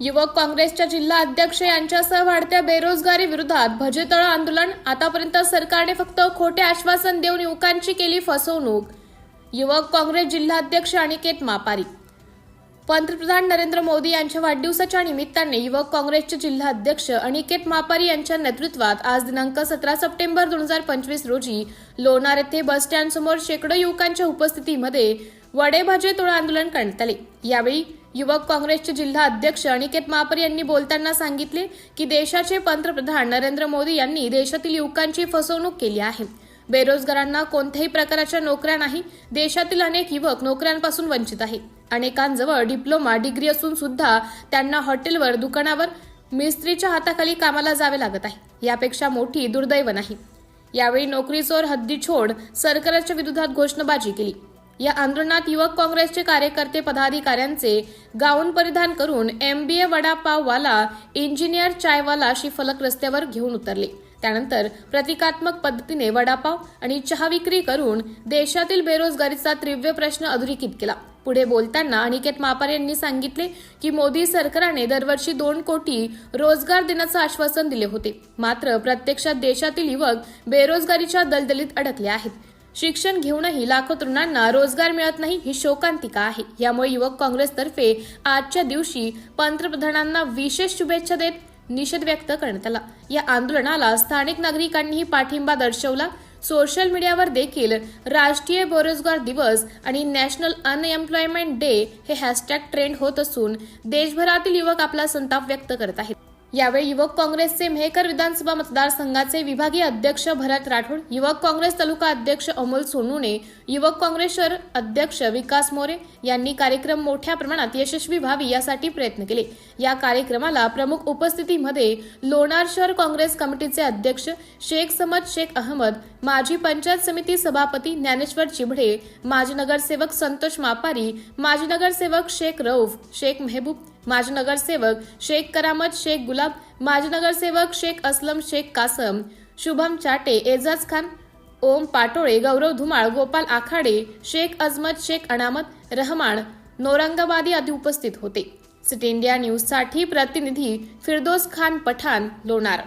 युवक काँग्रेसच्या जिल्हा अध्यक्ष यांच्यासह वाढत्या बेरोजगारी विरोधात भजेतळ आंदोलन. आतापर्यंत सरकारने फक्त खोटे आश्वासन देऊन युवकांची केली फसवणूक. युवक काँग्रेस जिल्हाध्यक्ष अनिकेत मापारी. पंतप्रधान नरेंद्र मोदी यांच्या वाढदिवसाच्या निमित्ताने युवक काँग्रेसचे जिल्हाध्यक्ष अनिकेत मापारी यांच्या नेतृत्वात आज दिनांक सतरा सप्टेंबर दोन हजार पंचवीस रोजी लोणार येथे बसस्टँड समोर शेकडो युवकांच्या उपस्थितीमध्ये वडे भाजे तोड आंदोलन करण्यात आले. यावेळी युवक काँग्रेसचे जिल्हा अध्यक्ष अनिकेत मापर यांनी बोलताना सांगितले की देशाचे पंतप्रधान नरेंद्र मोदी यांनी देशातील युवकांची फसवणूक केली आहे. बेरोजगारांना कोणत्याही प्रकारच्या नोकऱ्या नाही देशातील अनेक युवक नोकऱ्यांपासून वंचित आहे. अनेकांजवळ डिप्लोमा डिग्री असून सुद्धा त्यांना हॉटेलवर दुकानावर मिस्त्रीच्या हाताखाली कामाला जावे लागत आहे. यापेक्षा मोठी दुर्दैव नाही. यावेळी नोकरी चोर हद्दी छोड सरकारच्या विरोधात घोषणाबाजी केली. या आंदोलनात युवक काँग्रेसचे कार्यकर्ते पदाधिकाऱ्यांचे गाऊन परिधान करून एमबीए वडापाववाला इंजिनियर चायवाला अशी फलक रस्त्यावर घेऊन उतरले. त्यानंतर प्रतिकात्मक पद्धतीने वडापाव आणि चहा विक्री करून देशातील बेरोजगारीचा तीव्र प्रश्न अधोरेखित केला. पुढे बोलताना अनिकेत मापार यांनी सांगितले की मोदी सरकारने दरवर्षी दोन कोटी रोजगार देण्याचं आश्वासन दिले होते. मात्र प्रत्यक्षात देशातील युवक बेरोजगारीच्या दलदलीत अडकले आहेत. शिक्षण घेऊनही लाखो तरुणांना रोजगार मिळत नाही ही शोकांतिका आहे. यामुळे युवक काँग्रेसतर्फे आजच्या दिवशी पंतप्रधानांना विशेष शुभेच्छा देत निषेध व्यक्त करण्यात आला. या आंदोलनाला स्थानिक नागरिकांनीही पाठिंबा दर्शवला. सोशल मीडियावर देखील राष्ट्रीय बेरोजगार दिवस आणि नॅशनल अनएम्प्लॉयमेंट डे हे हॅशटॅग ट्रेंड होत असून देशभरातील युवक आपला संताप व्यक्त करत आहेत. यावेळी युवक काँग्रेसचे मेहकर विधानसभा मतदारसंघाचे विभागीय अध्यक्ष भरत राठोड युवक काँग्रेस तालुका अध्यक्ष अमोल सोनूने युवक काँग्रेस शहर अध्यक्ष विकास मोरे यांनी कार्यक्रम मोठ्या प्रमाणात यशस्वी व्हावी यासाठी प्रयत्न केले. या कार्यक्रमाला प्रमुख उपस्थितीमध्ये लोणार शहर काँग्रेस कमिटीचे अध्यक्ष शेख समद शेख अहमद माजी पंचायत समिती सभापती ज्ञानेश्वर चिभडे माजी नगरसेवक संतोष मापारी माजी नगरसेवक शेख रऊफ शेख मेहबूब माजी नगरसेवक शेख करामत शेख गुलाब माजी नगरसेवक शेख असलम शेख कासम शुभम चाटे एजाज खान ओम पाटोळे गौरव धुमाळ गोपाल आखाडे शेख अजमत शेख अनामत रहमान नौरंगाबादी आदी उपस्थित होते. सिटी इंडिया न्यूजसाठी प्रतिनिधी फिरदोस खान पठाण लोणार.